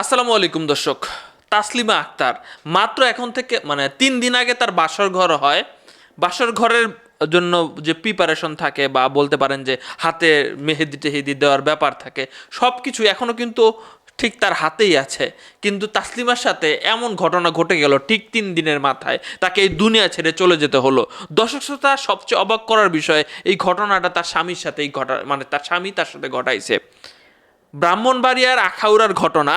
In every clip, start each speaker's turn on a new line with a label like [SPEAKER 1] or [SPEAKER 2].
[SPEAKER 1] আসসালামু আলাইকুম দর্শক। তাসলিমা আক্তার, মাত্র এখন থেকে মানে তিন দিন আগে তার বাসর ঘর হয়। বাসর ঘরের জন্য যে প্রিপারেশন থাকে বা বলতে পারেন যে হাতে মেহেদি টেহেদি দেওয়ার ব্যাপার থাকে সব কিছু এখনও কিন্তু ঠিক তার হাতেই আছে। কিন্তু তাসলিমার সাথে এমন ঘটনা ঘটে গেল ঠিক তিন দিনের মাথায়, তাকে এই দুনিয়া ছেড়ে চলে যেতে হলো। দর্শক শ্রোতা, সবচেয়ে অবাক করার বিষয়, এই ঘটনাটা তার স্বামীর সাথেই ঘটা মানে তার স্বামী তার সাথে ঘটাইছে। ব্রাহ্মণবাড়িয়ার আখাউড়ার ঘটনা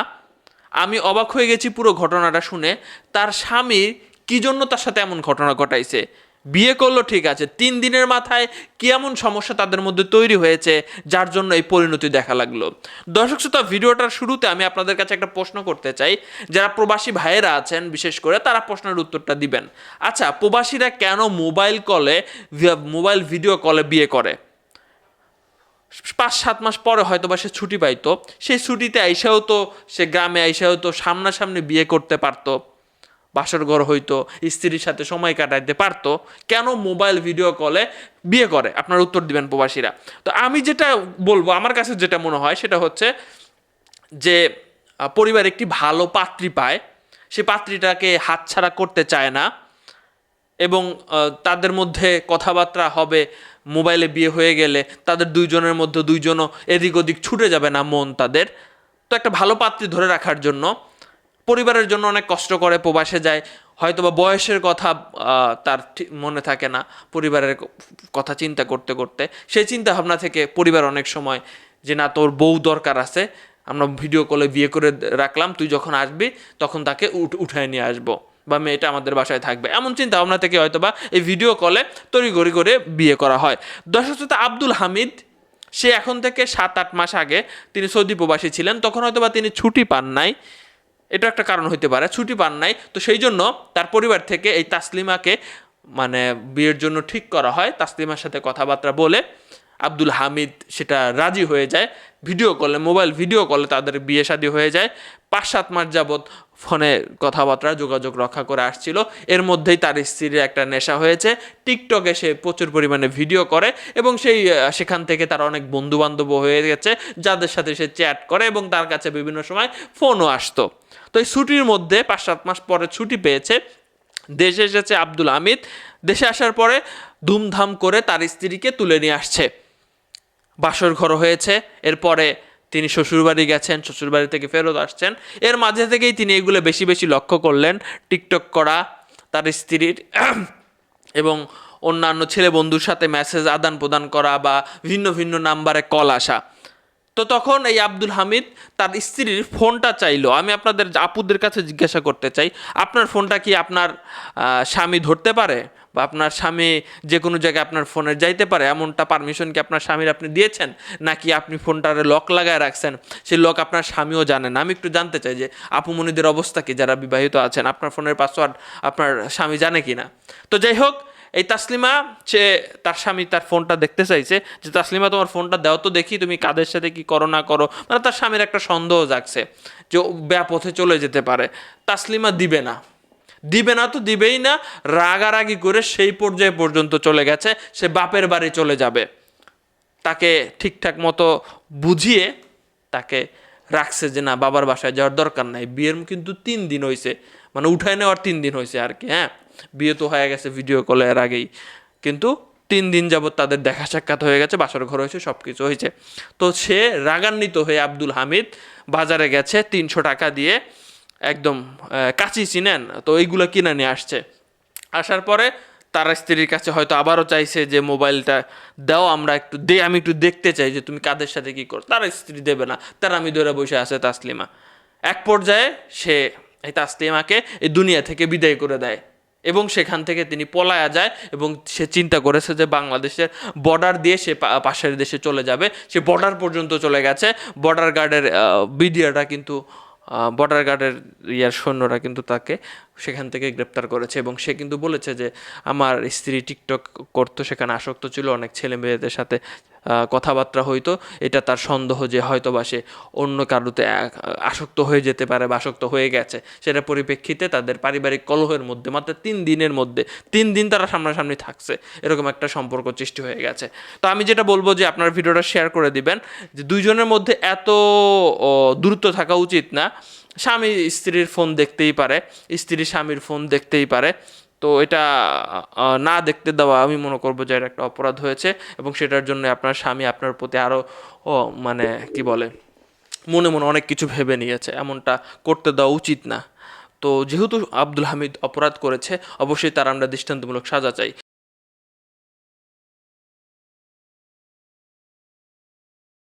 [SPEAKER 1] আমি অবাক হয়ে গেছি পুরো ঘটনাটা শুনে। তার স্বামী কি জন্য তার সাথে এমন ঘটনা ঘটাইছে? বিয়ে করল ঠিক আছে, তিন দিনের মাথায় কি এমন সমস্যা তাদের মধ্যে তৈরি হয়েছে, যার জন্য এই পরিণতি দেখা লাগল। দর্শক শ্রোতা, ভিডিওটার শুরুতে আমি আপনাদের কাছে একটা প্রশ্ন করতে চাই। যারা প্রবাসী ভাইয়েরা আছেন, বিশেষ করে, তারা প্রশ্নের উত্তরটা দিবেন। আচ্ছা প্রবাসীরা কেন মোবাইল কলে, মোবাইল ভিডিও কলে বিয়ে করে? পাঁচ সাত মাস পরে হয়তো বা সে ছুটি পাইতো। সেই ছুটিতে আইসাও তো, সে গ্রামে আইসাও তো সামনাসামনি বিয়ে করতে পারতো, বাসর ঘর হইতো, স্ত্রীর সাথে সময় কাটাইতে পারতো। কেন মোবাইল ভিডিও কলে বিয়ে করে? আপনার উত্তর দিবেন প্রবাসীরা। তো আমি যেটা বলব, আমার কাছে যেটা মনে হয়, সেটা হচ্ছে যে পরিবার একটি ভালো পাত্রী পায়। সে পাত্রীটাকে হাতছাড়া করতে চায় না। এবং তাদের মধ্যে কথাবার্তা হবে, মোবাইলে বিয়ে হয়ে গেলে তাদের দুইজনের মধ্যে দুইজনও এদিক ওদিক ছুটে যাবে না মন তাদের। তো একটা ভালো পাত্রী ধরে রাখার জন্য, পরিবারের জন্য অনেক কষ্ট করে, প্রবাসে যায় হয়তো বা বয়সের কথা তার মনে থাকে না পরিবারের কথা চিন্তা করতে করতে। সেই চিন্তা ভাবনা থেকে পরিবার অনেক সময় যে, না, তোর বউ দরকার আছে, আমরা ভিডিও কলে বিয়ে করে রাখলাম, তুই যখন আসবি, তখন তাকে উঠ, উঠায় নিয়ে আসব। বা মেয়েটা আমাদের বাসায় থাকবে। এমন চিন্তা ভাবনা থেকে হয়তো বা এই ভিডিও কলে তড়িঘড়ি করে বিয়ে করা হয়। দর্শক আব্দুল হামিদ, সে এখন থেকে সাত আট মাস আগে তিনি সৌদি প্রবাসী ছিলেন। তখন হয়তো বা তিনি ছুটি পান নাই। এটা একটা কারণ হইতে পারে, ছুটি পান নাই। তো সেই জন্য তার পরিবার থেকে এই তাসলিমাকে মানে বিয়ের জন্য ঠিক করা হয়। তাসলিমার সাথে কথাবার্তা বলে আব্দুল হামিদ সেটা রাজি হয়ে যায়। ভিডিও কলে, মোবাইল ভিডিও কলে তাদের বিয়ে শাদী হয়ে যায়। পাঁচ সাত মাস যাবৎ ফোনে কথাবার্তা, যোগাযোগ রক্ষা করে আসছিল। এর মধ্যেই তার স্ত্রীর একটা নেশা হয়েছে। টিকটকে সে প্রচুর পরিমাণে ভিডিও করে এবং সেই সেখান থেকে তার অনেক বন্ধু বান্ধব হয়ে গেছে, যাদের সাথে সে চ্যাট করে এবং তার কাছে বিভিন্ন সময় ফোনও আসতো। তো এই ছুটির মধ্যে পাঁচ সাত মাস পরে ছুটি পেয়েছে। দেশে এসেছে আব্দুল হামিদ। দেশে আসার পরে ধুমধাম করে তার স্ত্রীকে তুলে নিয়ে আসছে। বাসর ঘর হয়েছে। এরপরে তিনি শ্বশুরবাড়ি গেছেন, শ্বশুরবাড়ি থেকে ফেরত আসছেন। এর মাঝে থেকেই তিনি এগুলো বেশি বেশি লক্ষ্য করলেন। টিকটক করা, তার স্ত্রীর এবং অন্যান্য ছেলে বন্ধুর সাথে মেসেজ আদান প্রদান করা বা ভিন্ন ভিন্ন নাম্বারে কল আসা। তো তখন এই আব্দুল হামিদ তার স্ত্রীর ফোনটা চাইলো। আমি আপনাদের, আপুদের কাছে জিজ্ঞাসা করতে চাই, আপনার ফোনটা কি আপনার স্বামী ধরতে পারে? বা আপনার স্বামী যে কোনো জায়গায় আপনার ফোনে যাইতে পারে, এমনটা পারমিশন কি আপনার স্বামীর আপনি দিয়েছেন? নাকি আপনি ফোনটারে লক লাগায় রাখছেন? সেই লক আপনার স্বামীও জানেন আমি একটু জানতে চাই যে আপুমনিদের অবস্থা কি? যারা বিবাহিত আছেন, আপনার ফোনের পাসওয়ার্ড আপনার স্বামী জানে কি না? তো যাই হোক, এই তাসলিমা, সে তার স্বামী তার ফোনটা দেখতে চাইছে যে, তাসলিমা, তোমার ফোনটা দাও তো দেখি তুমি কাদের সাথে কি করো না করো। মানে তার স্বামীর একটা সন্দেহ জাগছে যে ব্যাপথে চলে যেতে পারে। তাসলিমা দিবে না। দিবে না তো দিবেই না। রাগারাগি করে সেই পর্যায়ে পর্যন্ত চলে গেছে। সে বাপের বাড়ি চলে যাবে। তাকে ঠিকঠাক মতো বুঝিয়ে তাকে রাখছে যে না, বাবার বাসায় যাওয়ার দরকার নাই। বিয়ের কিন্তু তিন দিন হয়েছে মানে উঠায় নেওয়ার তিন দিন হয়েছে আর কি হ্যাঁ? বিয়ে তো হয়ে গেছে ভিডিও কলে এর আগেই। কিন্তু তিন দিন যাবত তাদের দেখা সাক্ষাৎ হয়ে গেছে, বাসর ঘর হয়েছে সব কিছু হয়েছে তো সে রাগান্বিত হয়ে আব্দুল হামিদ বাজারে গেছে তিনশো টাকা দিয়ে। একদম কাঁচি চিনেন? তো এইগুলো কিনে নিয়ে আসছে। আসার পরে তার স্ত্রীর কাছে হয়তো আবারও চাইছে যে মোবাইলটা দাও, আমরা একটু দে, আমি একটু দেখতে চাই যে তুমি কাদের সাথে কি করো, তার স্ত্রী দেবে না, তার আমি ধরে বসে আছে তাসলিমা। এক পর্যায়ে সে এই তাসলিমাকে এই দুনিয়া থেকে বিদায় করে দেয় এবং সেখান থেকে তিনি পলায়া যায় এবং সে চিন্তা করেছে যে বাংলাদেশের বর্ডার দিয়ে সে পাশের দেশে চলে যাবে। সে বর্ডার পর্যন্ত চলে গেছে। বর্ডার গার্ডের বিডিওটা কিন্তু বর্ডার গার্ডের ইয়ার সৈন্যরা কিন্তু তাকে সেখান থেকে গ্রেপ্তার করেছে এবং সে কিন্তু বলেছে যে, আমার স্ত্রী টিকটক করতো, সেখানে আসক্ত ছিল, অনেক ছেলে মেয়েদের সাথে কথাবার্তা হইতো, এটা তার সন্দেহ যে হয়তো বা সে অন্য কারোতে আসক্ত হয়ে যেতে পারে বা আসক্ত হয়ে গেছে। সেটা পরিপ্রেক্ষিতে তাদের পারিবারিক কলহের মধ্যে, মাত্র তিন দিনের মধ্যে, তিন দিন তারা সামনাসামনি থাকছে, এরকম একটা সম্পর্ক সৃষ্টি হয়ে গেছে। তো আমি যেটা বলব যে আপনার ভিডিওটা শেয়ার করে দিবেন, যে দুইজনের মধ্যে এত দূরত্ব থাকা উচিত না। স্বামী স্ত্রীর ফোন দেখতেই পারে, স্ত্রী স্বামীর ফোন দেখতেই পারে। তো এটা না দেখতে দেওয়া আমি মনে করব যে এটা একটা অপরাধ হয়েছে এবং সেটার জন্য আপনার স্বামী আপনার প্রতি আরও মানে কি বলে, মনে মনে অনেক কিছু ভেবে নিয়েছে। এমনটা করতে দেওয়া উচিত না। তো যেহেতু আব্দুল হামিদ অপরাধ করেছে, অবশ্যই তার আমরা দৃষ্টান্তমূলক সাজা চাই।